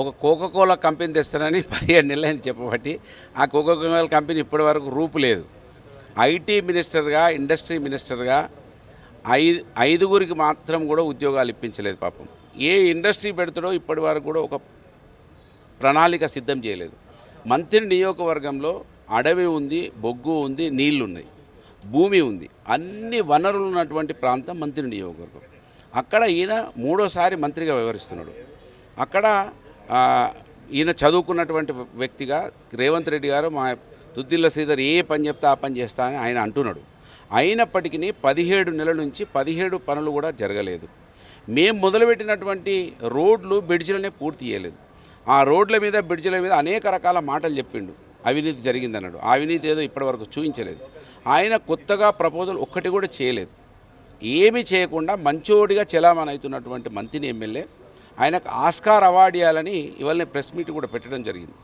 ఒక Coca Cola company తెస్తానని పదిహేడు నెలలైంది చెప్పబట్టి ఆ కోకోకోలా కంపెనీ ఇప్పటి వరకు రూపు లేదు. ఐటీ మినిస్టర్గా ఇండస్ట్రీ మినిస్టర్గా ఐదు ఐదుగురికి మాత్రం కూడా ఉద్యోగాలు ఇప్పించలేదు పాపం. ఏ ఇండస్ట్రీ పెడతాడో ఇప్పటి వరకు కూడా ఒక ప్రణాళిక సిద్ధం చేయలేదు. మంత్రి నియోజకవర్గంలో అడవి ఉంది బొగ్గు ఉంది నీళ్ళున్నాయి భూమి ఉంది. అన్ని వనరులు ఉన్నటువంటి ప్రాంతం మంత్రి నియోజకవర్గం. అక్కడ ఈయన మూడోసారి మంత్రిగా వ్యవహరిస్తున్నాడు. అక్కడ ఈయన చదువుకున్నటువంటి వ్యక్తిగా రేవంత్ రెడ్డి గారు మా దుద్దిల్ల శ్రీధర్ ఏ పని చెప్తే ఆ పని చేస్తా అని ఆయన అంటున్నాడు. అయినప్పటికీ పదిహేడు నెలల నుంచి పదిహేడు పనులు కూడా జరగలేదు. మేము మొదలుపెట్టినటువంటి రోడ్లు బ్రిడ్జిలనే పూర్తి చేయలేదు. ఆ రోడ్ల మీద బ్రిడ్జిల మీద అనేక రకాల మాటలు చెప్పిండు. అవినీతి జరిగిందన్నాడు. అవినీతి ఏదో ఇప్పటివరకు చూపించలేదు. ఆయన కొత్తగా ప్రపోజల్ ఒక్కటి కూడా చేయలేదు. ఏమీ చేయకుండా మంచోడిగా చెలామణి అవుతున్నటువంటి మంత్రిని ఎమ్మెల్యే ఆయనకు ఆస్కార్ అవార్డు ఇవ్వాలని ఇవాళ ప్రెస్ మీట్ కూడా పెట్టడం జరిగింది.